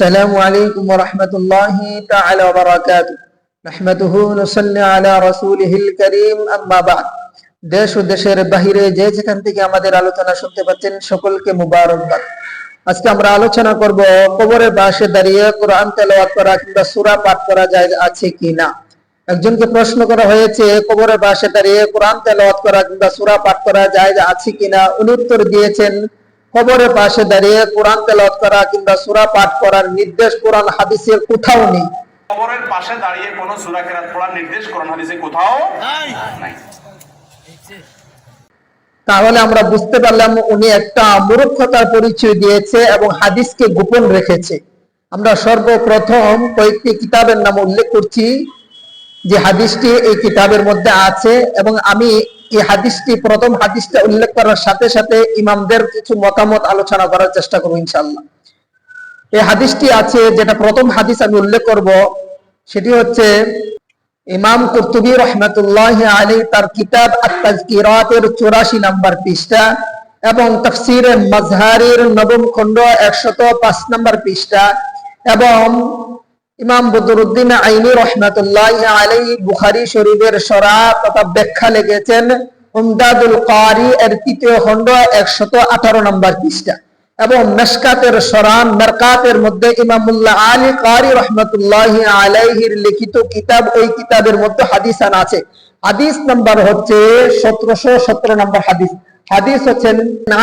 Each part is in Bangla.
السلام عليكم ورحمة الله تعالى وبركاته نحمده ونصلي على رسوله الكريم أما بعد দেশ ও দেশের বাহিরে যে যেখান থেকে আমাদের আলোচনা শুনতে পাচ্ছেন সকলকে মুবারকবাদ আজকে আমরা আলোচনা করব কবরের পাশে দাঁড়িয়ে কোরআন তেলাওয়াত করা কিংবা সূরা পাঠ করা যায় আছে কিনা একজনকে প্রশ্ন করা হয়েছে কবরের পাশে দাঁড়িয়ে কোরআন তেলাওয়াত করা কিংবা সূরা পাঠ করা যায় আছে কিনা উনি উত্তর দিয়েছেন কবরের পাশে দাঁড়িয়ে কোরআন তেলাওয়াত করা কিংবা সূরা পাঠ করার নির্দেশ কোরআন হাদিসের কোথাও নেই। কবরের পাশে দাঁড়িয়ে কোন সূরা কেরাত পড়ার নির্দেশ কোরআন হাদিসে কোথাও নাই। তাহলে আমরা বুঝতে পারলাম উনি একটা মূর্খতার পরিচয় দিয়েছে এবং হাদিসকে গোপন রেখেছে। আমরা সর্বপ্রথম কয়েকটি কিতাবের নাম উল্লেখ করছি যে হাদিসটি এই কিতাবের মধ্যে আছে এবং আমি এই হাদিসটি, প্রথম হাদিসটা উল্লেখ করার সাথে সাথে ইমামদের কিছু মতামত আলোচনা করার চেষ্টা করব ইনশাল্লাহ এই হাদিসটি আছে, যেটা প্রথম হাদিস আমি উল্লেখ করব, সেটি হচ্ছে ইমাম কুর্তুবী রহমতুল্লাহ আলী তার কিতাব আত্মাজকিরাতের চুরাশি নাম্বার পৃষ্ঠা এবং তফসির মাজহারির নবম খণ্ড একশত পাঁচ নাম্বার পৃষ্ঠা এবং ইমাম বদরুদ্দিন আইনি রহমতুল্লাহ আলী বুখারি শরীফের সরা তথা ব্যাখ্যা লেগেছেন উমদাদুল কারি এর তৃতীয় খণ্ড একশত আঠারো নম্বর পৃষ্ঠা। এবং মেশকাতের সরান মেরকাতের মধ্যে ইমামুল্লাহ আলী কারি রহমতুল্লাহ আলাইহির লিখিত কিতাব ওই কিতাবের মধ্যে হাদিসান আছে। হাদিস নাম্বার হচ্ছে সতেরোশো সতেরো নম্বর হাদিস। হাদিস হচ্ছেন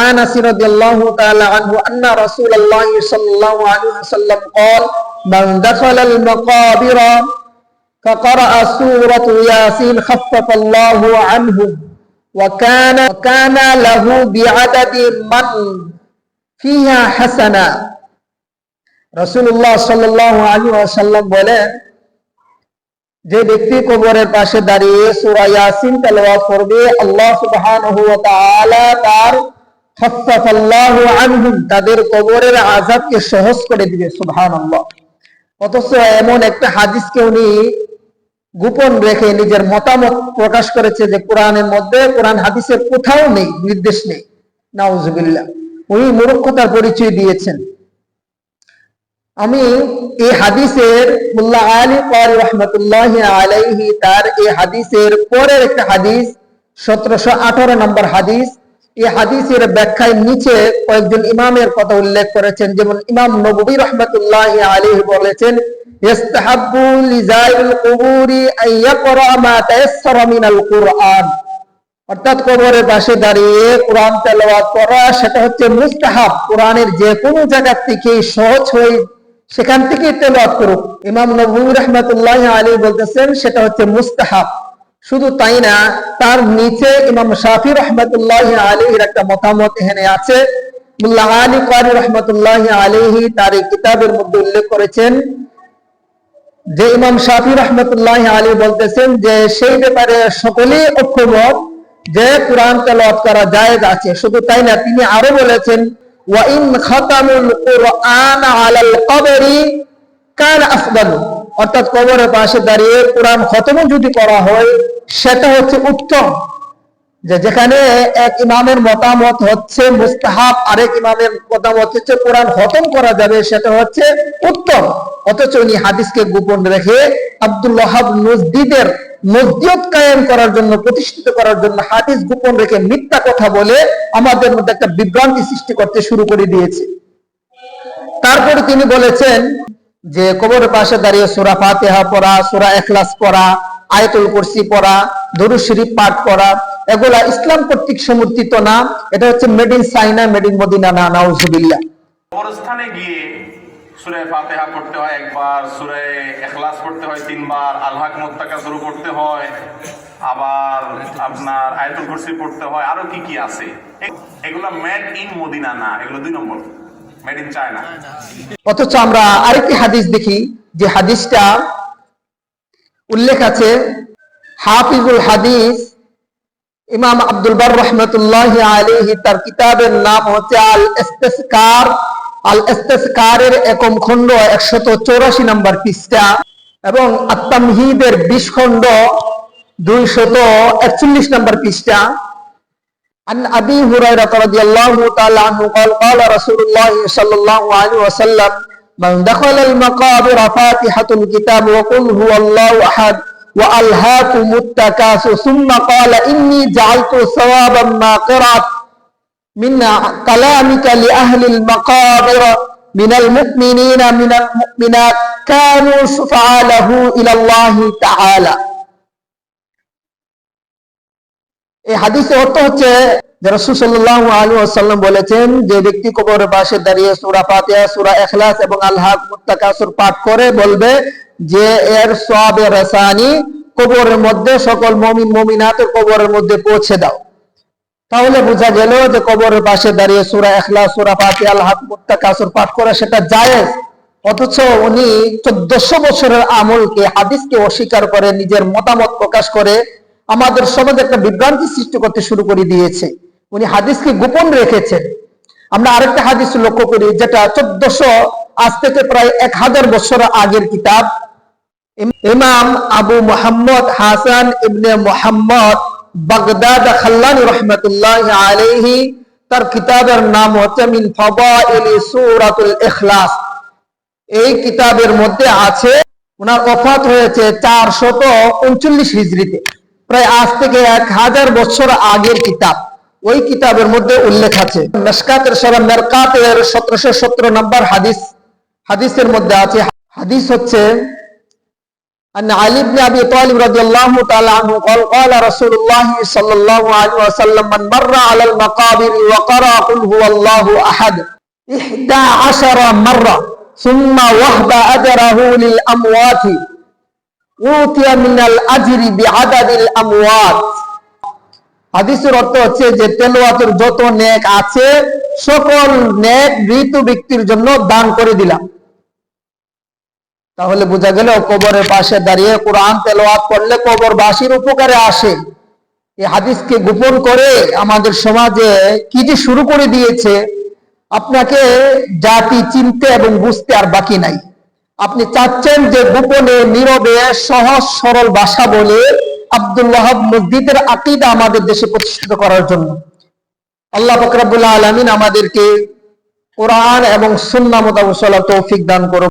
আনাস রাদিয়াল্লাহু তাআলা আনহু আন্না রাসূলুল্লাহ সাল্লাল্লাহু আলাইহি ওয়াসাল্লাম قال من دخل المقابر فقرأ سورة ياسين خفف الله عنه وكان وكان له بعدد من ফিহা হাসানা রাসূলুল্লাহ সাল্লাল্লাহু আলাইহি ওয়াসাল্লাম বলেন যে ব্যক্তি কবরের পাশে দাঁড়িয়ে সূরা ইয়াসিন তেলাওয়াত করবে, আল্লাহ সুবহানাহু ওয়া তাআলা তার খাফফাল্লাহু আনহুম তাদের কবরের আযাবকে সহজ করে দিবে, সুবহানাল্লাহ। অথচ এমন একটা হাদিসকে উনি গোপন রেখে নিজের মতামত প্রকাশ করেছে যে কোরআনের মধ্যে, কোরআন হাদিসের কোথাও নেই, নির্দেশ নেই। নাউজুবিল্লাহ। উনি মূর্খতার পরিচয় দিয়েছেন। আমি এই হাদিসের মুল্লা আলী কারি রহমতুল্লাহ আলাইহি, তার এই হাদিসের পরের একটা হাদিস, সতেরোশো আঠারো নম্বর হাদিস। এই হাদিসের ব্যাখ্যায় নিচে কয়েকজন ইমামের কথা উল্লেখ করেছেন। যেমন ইমাম নবী রহমতুল্লাহ আলাইহি বলেছেন, ইস্তাহাব্বু লিজাইল অর্থাৎ কবরের পাশে দাঁড়িয়ে কোরআন তেলাওয়াত করা, সেটা হচ্ছে মুস্তাহাব। কোরআনের যে কোনো জায়গা থেকে সহজ হয়ে সেখান থেকে তেলাওয়াত করুক। ইমাম নবী রহমতুল্লাহ আলী বলতেছেন, সেটা হচ্ছে মুস্তাহাব। শুধু তাই না, তার নিচে ইমাম শাফি রহমতুল্লাহ আলীর একটা মতামত এখানে আছে। মুল্লাহ আলী কারি রহমতুল্লাহ তার এই কিতাবের মধ্যে উল্লেখ করেছেন যে ইমাম শাফি রহমতুল্লাহ আলী বলতেছেন যে সেই ব্যাপারে সকলেই ঐক্যমত যে কোরআন তেলাওয়াত করা জায়েজ আছে। শুধু তাই না, তিনি আরও বলেছেন ওয়া ইন খাতামুল আফদালু অর্থাৎ কবরের পাশে দাঁড়িয়ে কোরআন খতমও যদি করা হয়, সেটা হচ্ছে উত্তম। যে যেখানে এক ইমামের মতামত হচ্ছে মুস্তাহাব, আরেক ইমামের মতামত হচ্ছে কোরআন খতম করা যাবে, সেটা হচ্ছে উত্তম। অথচ উনি হাদিসকে গোপন রেখে আব্দুল্লাহ নজদিদের মসজিদ কায়েম করার জন্য, প্রতিষ্ঠিত করার জন্য হাদিস গোপন রেখে মিথ্যা কথা বলে আমাদের মধ্যে একটা বিভ্রান্তি সৃষ্টি করতে শুরু করে দিয়েছে। তারপরে তিনি বলেছেন যে, কবরের পাশে দাঁড়িয়ে সুরা ফাতেহা পড়া, সুরা এখলাস পড়া, আয়তুল কুরসি পড়া, দরুদ শরীফ পাঠ করা, এগুলা ইসলাম কর্তৃক সমর্থিত না। এটা হচ্ছে made in China made in Medina না কবরস্থানে গিয়ে সূরা ফাতিহা পড়তে হয় একবার সূরা ইখলাস পড়তে হয় তিনবার আল্লাহ মুত্তাকা শুরু করতে হয়, আবার আপনার আয়াতুল কুরসি পড়তে হয়, আরও কি কি আছে? এগুলো মেড ইন মদিনা না, এগুলো দুই নম্বর। মেড ইন চায়না অথচ আমরা আরেকটি হাদিস দেখি, যে হাদিসটা উল্লেখ আছে হাফিজুল হাদিস, ইমাম আব্দুল বার রহমতুল্লাহ আলিহি তার কিতাবের নাম হচ্ছে আল আল ইস্তেসকারের একম খণ্ড একশত চৌরাশি নম্বর পৃষ্ঠা এবং আত্মামহিদের বিশ খণ্ড দুইশত একচল্লিশ নম্বর পৃষ্ঠা عن أبي هريرة رضي الله تعالى عنه قال قال رسول الله صلى الله عليه وسلم من دخل المقابر فاتحة الكتاب وقل هو الله أحد وألهاكم التكاثر ثم قال إني جعلت ثوابا ما قرأت من كلامك لأهل المقابر من المؤمنين من المؤمنات كانوا شفعاء له إلى الله تعالى এই হাদিসে অর্থ হচ্ছে যে রাসূল সাল্লাল্লাহু আলাইহি ওয়াসাল্লাম বলেছেন যে ব্যক্তি কবরের পাশে দাঁড়িয়ে সূরা ফাতিহা সূরা ইখলাস এবং আল হাক মুত্তাকাসুর পাঠ করে বলবে যে এর সওয়াবে রাসানি কবরের মধ্যে সকল মুমিন মুমিনাতের কবরের মধ্যে পৌঁছে দাও তাহলে বোঝা গেল যে কবরের পাশে দাঁড়িয়ে সূরা ইখলাস, সূরা ফাতিহা আল হাক মুত্তাকাসুর পাঠ করা সেটা জায়েজ। অথচ উনি চোদ্দশো বছরের আমলকে, হাদিসকে অস্বীকার করে, নিজের মতামত প্রকাশ করে আমাদের সমাজে একটা বিভ্রান্তি সৃষ্টি করতে শুরু করে দিয়েছে। উনি হাদিসকে গোপন রেখেছেন। আমরা আরেকটা হাদিস লক্ষ্য করি, যেটা চোদ্দশো, আজ থেকে প্রায় এক হাজার বছর আগের কিতাব। ইমাম আবু মোহাম্মদ হাসান ইবনে মোহাম্মদ বাগদাদ খাল্লানি রহমতুল্লাহ আলাইহি, তার কিতাবের নাম হচ্ছে মিন ফাদাইলি সূরাতুল ইখলাস। এই কিতাবের মধ্যে আছে, ওনার অফাত হয়েছে চারশত উনচল্লিশ হিজড়িতে। প্রায় আজ থেকে এক হাজার বছর আগের কিতাব। ওই কিতাবের মধ্যে উল্লেখ আছে মেসকাতের সরা মেরকাতের সতেরোশো সতেরো নম্বর হাদিস। হাদিসের মধ্যে আছে, হাদিস হচ্ছে أن علي بن أبي طالب رضي الله تعالى عنه قال قال رسول الله صلى الله عليه وسلم من مر على المقابر وقرأ قل هو الله أحد إحدى عشر مرة ثم وهب أجره للأموات أوتي من الأجر بعدد الأموات হাদিসের অর্থ হচ্ছে যে তেলাওয়াতের যত নেক আছে সকল নেক মৃত ব্যক্তির জন্য দান করে দিলাম তাহলে বোঝা গেল কবরের পাশে দাঁড়িয়ে কোরআন তেলাওয়াত করলে কবরবাসীর উপকারে আসে। এই হাদিসকে গোপন করে আমাদের সমাজে কি যে শুরু করে দিয়েছে, আপনাকে জাতি চিনতে এবং বুঝতে আর বাকি নাই। আপনি চাচ্ছেন যে গোপনে, নীরবে, সহজ, সরল ভাষা বলে আব্দুল্লাহ মসজিদের আকিদা আমাদের দেশে প্রতিষ্ঠিত করার জন্য। আল্লাহ ফকরাবুল্লাহ আলমিন আমাদেরকে কোরআন এবং সুন্না মোতাবক তৌফিক দান করুন।